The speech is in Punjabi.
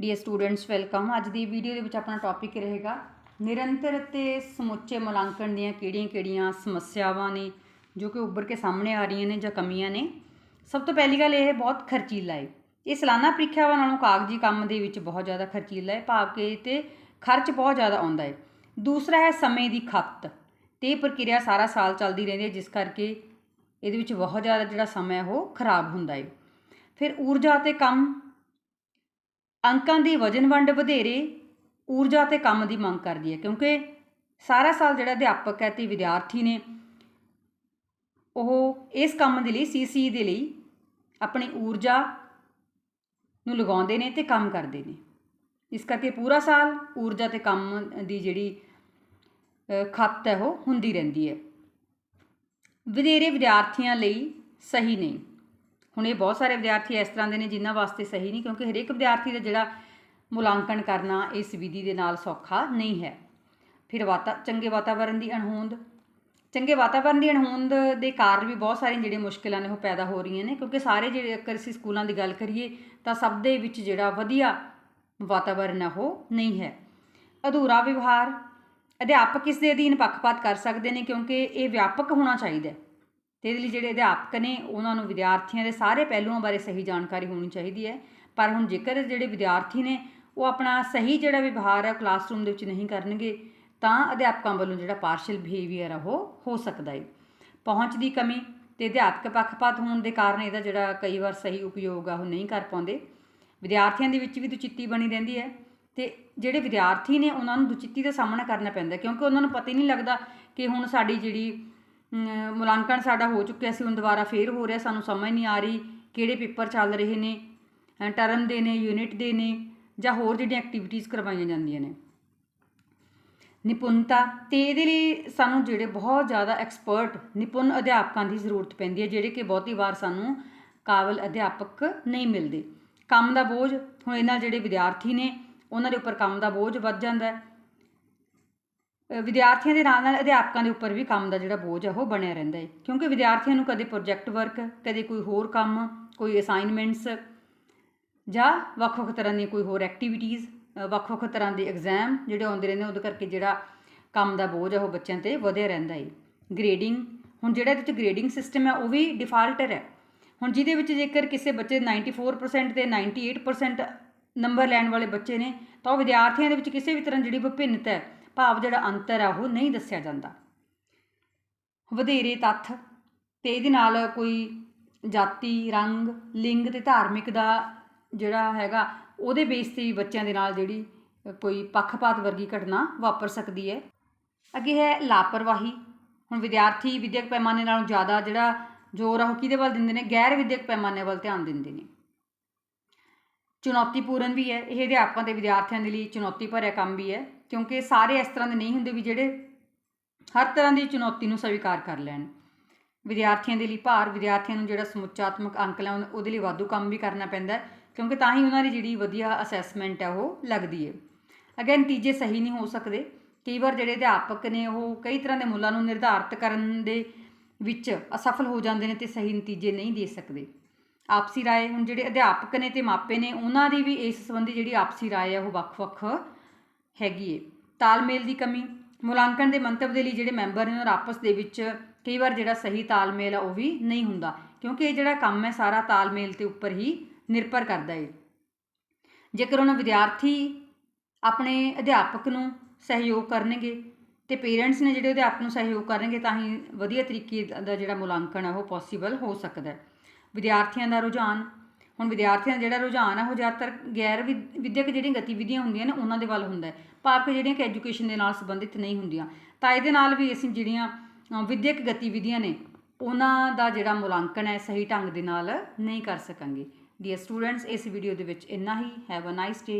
ਡੀਅਰ ਸਟੂਡੈਂਟਸ ਵੈਲਕਮ ਅੱਜ ਦੀ ਵੀਡੀਓ ਦੇ ਵਿੱਚ ਆਪਣਾ ਟੌਪਿਕ ਰਹੇਗਾ, ਨਿਰੰਤਰ ਅਤੇ ਸਮੁੱਚੇ ਮੁਲਾਂਕਣ ਦੀਆਂ ਕਿਹੜੀਆਂ-ਕਿਹੜੀਆਂ ਸਮੱਸਿਆਵਾਂ ਨੇ, ਜੋ ਕਿ ਉੱਭਰ ਕੇ ਸਾਹਮਣੇ ਆ ਰਹੀਆਂ ਨੇ ਜਾਂ ਕਮੀਆਂ ਨੇ। ਸਭ ਤੋਂ ਪਹਿਲੀ ਗੱਲ ਇਹ ਬਹੁਤ ਖਰਚੀਲਾ ਹੈ। ਇਹ ਸਾਲਾਨਾ ਪ੍ਰੀਖਿਆਵਾਂ ਨਾਲੋਂ ਕਾਗਜ਼ੀ ਕੰਮ ਦੇ ਵਿੱਚ ਬਹੁਤ ਜ਼ਿਆਦਾ ਖਰਚੀਲਾ ਹੈ, ਭਾਵ ਕਿ ਇਹ 'ਤੇ ਖਰਚ ਬਹੁਤ ਜ਼ਿਆਦਾ ਆਉਂਦਾ ਹੈ। ਦੂਸਰਾ ਹੈ, ਸਮੇਂ ਦੀ ਖਪਤ। ਤੇ ਇਹ ਪ੍ਰਕਿਰਿਆ ਸਾਰਾ ਸਾਲ ਚੱਲਦੀ ਰਹਿੰਦੀ ਹੈ, ਜਿਸ ਕਰਕੇ ਇਹਦੇ ਵਿੱਚ ਬਹੁਤ ਜ਼ਿਆਦਾ ਜਿਹੜਾ ਸਮਾਂ ਹੈ, ਉਹ ਖਰਾਬ ਹੁੰਦਾ ਹੈ। ਫਿਰ ਊਰਜਾ ਤੇ ਕੰਮ ਅੰਕਾਂ ਦੀ ਵਜਨ ਵੰਡ ਵਧੇਰੇ ਊਰਜਾ ਤੇ ਕੰਮ ਦੀ ਮੰਗ ਕਰਦੀ ਹੈ, ਕਿਉਂਕਿ ਸਾਰਾ ਸਾਲ ਜਿਹੜਾ ਅਧਿਆਪਕ ਹੈ ਤੇ ਵਿਦਿਆਰਥੀ ਨੇ ਉਹ ਇਸ ਕੰਮ ਦੇ ਲਈ, ਸੀਸੀ ਦੇ ਲਈ ਆਪਣੀ ਊਰਜਾ ਨੂੰ ਲਗਾਉਂਦੇ ਨੇ ਤੇ ਕੰਮ ਕਰਦੇ ਨੇ। ਇਸ ਕਰਕੇ ਪੂਰਾ ਸਾਲ ਊਰਜਾ ਤੇ ਕੰਮ ਦੀ ਜਿਹੜੀ ਖਪਤ ਹੈ, ਉਹ ਹੁੰਦੀ ਰਹਿੰਦੀ ਹੈ। ਵਧੇਰੇ ਵਿਦਿਆਰਥੀਆਂ ਲਈ ਸਹੀ ਨਹੀਂ। ਹੁਣ ਇਹ ਬਹੁਤ ਸਾਰੇ ਵਿਦਿਆਰਥੀ ਇਸ ਤਰ੍ਹਾਂ ਦੇ ਨੇ ਜਿਨ੍ਹਾਂ ਵਾਸਤੇ ਸਹੀ ਨਹੀਂ, ਕਿਉਂਕਿ ਹਰੇਕ ਵਿਦਿਆਰਥੀ ਦਾ ਜਿਹੜਾ ਮੁਲਾਂਕਣ ਕਰਨਾ ਇਸ ਵਿਧੀ ਦੇ ਨਾਲ ਸੌਖਾ ਨਹੀਂ ਹੈ। ਫਿਰ ਵਾਤਾ, ਚੰਗੇ ਵਾਤਾਵਰਣ ਦੀ ਅਣਹੋਂਦ। ਚੰਗੇ ਵਾਤਾਵਰਣ ਦੀ ਅਣਹੋਂਦ ਦੇ ਕਾਰਨ ਵੀ ਬਹੁਤ ਸਾਰੀਆਂ ਜਿਹੜੀਆਂ ਮੁਸ਼ਕਿਲਾਂ ਨੇ ਉਹ ਪੈਦਾ ਹੋ ਰਹੀਆਂ ਨੇ, ਕਿਉਂਕਿ ਸਾਰੇ ਜਿਹੜੇ ਅਕਰ ਅਸੀਂ ਸਕੂਲਾਂ ਦੀ ਗੱਲ ਕਰੀਏ ਤਾਂ ਸਭ ਦੇ ਵਿੱਚ ਜਿਹੜਾ ਵਧੀਆ ਵਾਤਾਵਰਣ ਹੈ ਉਹ ਨਹੀਂ ਹੈ। ਅਧੂਰਾ ਵਿਵਹਾਰ, ਅਧਿਆਪਕ ਇਸ ਦੇ ਅਧੀਨ ਪੱਖਪਾਤ ਕਰ ਸਕਦੇ ਨੇ ਕਿਉਂਕਿ ਇਹ ਵਿਆਪਕ ਹੋਣਾ ਚਾਹੀਦਾ ਹੈ। ਤੇ ਇਹਦੇ ਲਈ ਜਿਹੜੇ ਅਧਿਆਪਕ ਨੇ, ਉਹਨਾਂ ਨੂੰ ਵਿਦਿਆਰਥੀਆਂ ਦੇ ਸਾਰੇ ਪਹਿਲੂਆਂ ਬਾਰੇ ਸਹੀ ਜਾਣਕਾਰੀ ਹੋਣੀ ਚਾਹੀਦੀ ਹੈ। ਪਰ ਹੁਣ ਜੇਕਰ ਜਿਹੜੇ ਵਿਦਿਆਰਥੀ ਨੇ, ਉਹ ਆਪਣਾ ਸਹੀ ਜਿਹੜਾ ਵਿਵਹਾਰ ਹੈ ਕਲਾਸਰੂਮ ਦੇ ਵਿੱਚ ਨਹੀਂ ਕਰਨਗੇ, ਤਾਂ ਅਧਿਆਪਕਾਂ ਵੱਲੋਂ ਜਿਹੜਾ ਪਾਰਸ਼ਲ ਬਿਹੇਵੀਅਰ ਆ, ਉਹ ਹੋ ਸਕਦਾ ਹੈ ਪਹੁੰਚ ਦੀ ਕਮੀ ਤੇ ਅਧਿਆਪਕ ਪੱਖਪਾਤ ਹੋਣ ਦੇ ਕਾਰਨ ਇਹਦਾ ਜਿਹੜਾ ਕਈ ਵਾਰ ਸਹੀ ਉਪਯੋਗ ਆ, ਉਹ ਨਹੀਂ ਕਰ ਪਾਉਂਦੇ। ਵਿਦਿਆਰਥੀਆਂ ਦੇ ਵਿੱਚ ਵੀ ਦੁਚਿੱਤੀ ਬਣੀ ਰਹਿੰਦੀ ਹੈ ਤੇ ਜਿਹੜੇ ਵਿਦਿਆਰਥੀ ਨੇ, ਉਹਨਾਂ ਨੂੰ ਦੁਚਿੱਤੀ ਦਾ ਸਾਹਮਣਾ ਕਰਨਾ ਪੈਂਦਾ, ਕਿਉਂਕਿ ਉਹਨਾਂ ਨੂੰ ਪਤਾ ਹੀ ਨਹੀਂ ਲੱਗਦਾ ਕਿ ਹੁਣ ਸਾਡੀ ਜਿਹੜੀ ਮੁਲਾਂਕਣ ਸਾਡਾ ਹੋ ਚੁੱਕਿਆ ਸੀ ਹੁਣ ਦੁਬਾਰਾ ਫੇਰ ਹੋ ਰਿਹਾ ਸਾਨੂੰ ਸਮਝ ਨਹੀਂ ਆ ਰਹੀ ਕਿਹੜੇ ਪੇਪਰ ਚੱਲ ਰਹੇ ਨੇ ਅ, ਟਰਮ ਦੇ ਨੇ ਯੂਨਿਟ ਦੇ ਨੇ ਜਾਂ ਹੋਰ ਜਿਹੜੀਆਂ ਐਕਟੀਵਿਟੀਜ਼ ਕਰਵਾਈਆਂ ਜਾਂਦੀਆਂ ਨੇ। ਨਿਪੁੰਨਤਾ ਤੇ ਇਹਦੇ ਲਈ ਸਾਨੂੰ ਜਿਹੜੇ ਬਹੁਤ ਜ਼ਿਆਦਾ ਐਕਸਪਰਟ ਨਿਪੁੰਨ ਅਧਿਆਪਕਾਂ ਦੀ ਜ਼ਰੂਰਤ ਪੈਂਦੀ ਹੈ ਜਿਹੜੇ ਕਿ ਬਹੁਤੀ ਵਾਰ ਸਾਨੂੰ ਕਾਬਲ ਅਧਿਆਪਕ ਨਹੀਂ ਮਿਲਦੇ। ਕੰਮ ਦਾ ਬੋਝ ਹੁਣ ਇਹਨਾਂ ਜਿਹੜੇ ਵਿਦਿਆਰਥੀ ਨੇ ਉਹਨਾਂ ਦੇ ਉੱਪਰ ਕੰਮ ਦਾ ਬੋਝ ਵੱਧ ਜਾਂਦਾ ਹੈ। ਵਿਦਿਆਰਥੀਆਂ ਦੇ ਨਾਲ ਨਾਲ ਅਧਿਆਪਕਾਂ ਦੇ ਉੱਪਰ ਵੀ ਕੰਮ ਦਾ ਜਿਹੜਾ ਬੋਝ ਆ, ਉਹ ਬਣਿਆ ਰਹਿੰਦਾ ਹੈ ਕਿਉਂਕਿ ਵਿਦਿਆਰਥੀਆਂ ਨੂੰ ਕਦੇ ਪ੍ਰੋਜੈਕਟ ਵਰਕ ਕਦੇ ਕੋਈ ਹੋਰ ਕੰਮ, ਕੋਈ ਅਸਾਈਨਮੈਂਟਸ ਜਾਂ ਵੱਖ-ਵੱਖ ਤਰ੍ਹਾਂ ਦੀਆਂ ਕੋਈ ਹੋਰ ਐਕਟੀਵਿਟੀਜ਼ ਵੱਖ-ਵੱਖ ਤਰ੍ਹਾਂ ਦੇ ਐਗਜ਼ਾਮ ਜਿਹੜੇ ਆਉਂਦੇ ਰਹਿੰਦੇ, ਉਹਦੇ ਕਰਕੇ ਜਿਹੜਾ ਕੰਮ ਦਾ ਬੋਝ ਆ, ਉਹ ਬੱਚਿਆਂ ਤੇ ਵਧਿਆ ਰਹਿੰਦਾ ਹੈ ਗ੍ਰੇਡਿੰਗ ਹੁਣ ਜਿਹੜਾ ਇਹਦੇ ਵਿੱਚ ਗ੍ਰੇਡਿੰਗ ਸਿਸਟਮ ਹੈ ਉਹ ਵੀ ਡਿਫਾਲਟਰ ਹੈ ਹੁਣ ਜਿਹਦੇ ਵਿੱਚ ਜੇਕਰ ਕਿਸੇ ਬੱਚੇ 94% ਤੇ 98% ਨੰਬਰ ਲੈਣ ਵਾਲੇ ਬੱਚੇ ਨੇ, ਤਾਂ ਉਹ ਵਿਦਿਆਰਥੀਆਂ ਦੇ ਵਿੱਚ ਕਿਸੇ ਵੀ ਤਰ੍ਹਾਂ ਜਿਹੜੀ ਵਿਭਿੰਨਤਾ ਹੈ ਭਾਵ ਜਿਹੜਾ ਅੰਤਰ ਆ, ਉਹ ਨਹੀਂ ਦੱਸਿਆ ਜਾਂਦਾ। ਵਧੇਰੇ ਤੱਥ ਤੇ ਇਹਦੇ ਨਾਲ ਕੋਈ ਜਾਤੀ, ਰੰਗ, ਲਿੰਗ ਤੇ ਧਾਰਮਿਕ ਦਾ ਜਿਹੜਾ ਹੈਗਾ, ਉਹਦੇ ਬੇਸ ਤੇ ਵੀ ਬੱਚਿਆਂ ਦੇ ਨਾਲ ਜਿਹੜੀ ਕੋਈ ਪੱਖਪਾਤ ਵਰਗੀ ਘਟਨਾ ਵਾਪਰ ਸਕਦੀ ਹੈ। ਅੱਗੇ ਹੈ ਲਾਪਰਵਾਹੀ। ਹੁਣ ਵਿਦਿਆਰਥੀ ਵਿਦਿਅਕ ਪੈਮਾਨੇ ਨਾਲੋਂ ਜ਼ਿਆਦਾ ਜਿਹੜਾ ਜ਼ੋਰ ਆ, ਉਹ ਕਿਹਦੇ ਵੱਲ ਦਿੰਦੇ ਨੇ? ਗੈਰ ਵਿਦਿਅਕ ਪੈਮਾਨੇ ਵੱਲ ਧਿਆਨ ਦਿੰਦੇ ਨੇ। ਚੁਣੌਤੀਪੂਰਨ ਵੀ ਹੈ। ਇਹ ਅਧਿਆਪਕਾਂ ਤੇ ਵਿਦਿਆਰਥੀਆਂ ਦੇ ਲਈ ਚੁਣੌਤੀ ਭਰਿਆ ਕੰਮ ਵੀ ਹੈ। ਕਿਉਂਕਿ ਸਾਰੇ ਇਸ ਤਰ੍ਹਾਂ ਦੇ ਨਹੀਂ ਹੁੰਦੇ ਵੀ ਜਿਹੜੇ ਹਰ ਤਰ੍ਹਾਂ ਦੀ ਚੁਣੌਤੀ ਨੂੰ ਸਵੀਕਾਰ ਕਰ ਲੈਣ। ਵਿਦਿਆਰਥੀਆਂ ਦੇ ਲਈ ਭਾਰ ਵਿਦਿਆਰਥੀਆਂ ਨੂੰ ਜਿਹੜਾ ਸਮੁੱਚਾਤਮਕ ਅੰਕ ਲੈਣ ਉਹਦੇ ਲਈ ਵਾਧੂ ਕੰਮ ਵੀ ਕਰਨਾ ਪੈਂਦਾ ਹੈ, ਕਿਉਂਕਿ ਤਾਂ ਹੀ ਉਹਨਾਂ ਦੀ ਜਿਹੜੀ ਵਧੀਆ ਅਸੈਸਮੈਂਟ ਹੈ ਉਹ ਲੱਗਦੀ ਹੈ। ਅਗਰ ਨਤੀਜੇ ਸਹੀ ਨਹੀਂ ਹੋ ਸਕਦੇ। ਕਈ ਵਾਰ ਜਿਹੜੇ ਅਧਿਆਪਕ ਨੇ ਉਹ ਕਈ ਤਰ੍ਹਾਂ ਦੇ ਮੁੱਲਾਂ ਨੂੰ ਨਿਰਧਾਰਤ ਕਰਨ ਦੇ ਵਿੱਚ ਅਸਫਲ ਹੋ ਜਾਂਦੇ ਨੇ ਤੇ ਸਹੀ ਨਤੀਜੇ ਨਹੀਂ ਦੇ ਸਕਦੇ। ਆਪਸੀ ਰਾਏ ਹੁਣ ਜਿਹੜੇ ਅਧਿਆਪਕ ਨੇ ਤੇ ਮਾਪੇ ਨੇ ਉਹਨਾਂ ਦੀ ਵੀ ਇਸ ਸੰਬੰਧੀ ਜਿਹੜੀ ਆਪਸੀ ਰਾਏ ਹੈ ਉਹ ਵੱਖ-ਵੱਖ ਹੈਗੀ ਏ। ਤਾਲਮੇਲ ਦੀ ਕਮੀ, ਮੁਲਾਂਕਣ ਦੇ ਮੰਤਵ ਦੇ ਲਈ ਜਿਹੜੇ ਮੈਂਬਰ ਨੇ ਉਹਨਾਂ ਆਪਸ ਦੇ ਵਿੱਚ ਕਈ ਵਾਰ ਜਿਹੜਾ ਸਹੀ ਤਾਲਮੇਲ ਆ ਉਹ ਵੀ ਨਹੀਂ ਹੁੰਦਾ, ਕਿਉਂਕਿ ਇਹ ਜਿਹੜਾ ਕੰਮ ਹੈ ਸਾਰਾ ਤਾਲਮੇਲ ਤੇ ਉੱਪਰ ਹੀ ਨਿਰਭਰ ਕਰਦਾ ਏ। ਜੇਕਰ ਉਹਨਾਂ ਵਿਦਿਆਰਥੀ ਆਪਣੇ ਅਧਿਆਪਕ ਨੂੰ ਸਹਿਯੋਗ ਕਰਨਗੇ ਤੇ ਪੇਰੈਂਟਸ ਨੇ ਜਿਹੜੇ ਅਧਿਆਪਕ ਨੂੰ ਸਹਿਯੋਗ ਕਰਨਗੇ, ਤਾਂ ਹੀ ਵਧੀਆ ਤਰੀਕੇ ਦਾ ਜਿਹੜਾ ਮੁਲਾਂਕਣ ਹੈ ਉਹ ਪੋਸੀਬਲ ਹੋ ਸਕਦਾ ਹੈ। ਵਿਦਿਆਰਥੀਆਂ ਦਾ ਰੁਝਾਨ ਹੁਣ ਵਿਦਿਆਰਥੀਆਂ ਦਾ ਜਿਹੜਾ ਰੁਝਾਨ ਹੈ ਉਹ ਜ਼ਿਆਦਾਤਰ ਗੈਰ ਵਿਦ- ਵਿਦਿਅਕ ਜਿਹੜੀਆਂ ਗਤੀਵਿਧੀਆਂ ਹੁੰਦੀਆਂ ਨੇ ਉਹਨਾਂ ਦੇ ਵੱਲ ਹੁੰਦਾ ਭਾਵ ਕਿ ਜਿਹੜੀਆਂ ਕਿ ਐਜੂਕੇਸ਼ਨ ਦੇ ਨਾਲ ਸੰਬੰਧਿਤ ਨਹੀਂ ਹੁੰਦੀਆਂ। ਤਾਂ ਇਹਦੇ ਨਾਲ ਵੀ ਅਸੀਂ ਜਿਹੜੀਆਂ ਅ, ਵਿਦਿਅਕ ਗਤੀਵਿਧੀਆਂ ਨੇ ਉਹਨਾਂ ਦਾ ਜਿਹੜਾ ਮੁਲਾਂਕਣ ਹੈ ਸਹੀ ਢੰਗ ਦੇ ਨਾਲ ਨਹੀਂ ਕਰ ਸਕਾਂਗੇ। ਡੀਅਰ ਸਟੂਡੈਂਟਸ ਇਸ ਵੀਡੀਓ ਦੇ ਵਿੱਚ ਇੰਨਾ ਹੀ। Have a nice day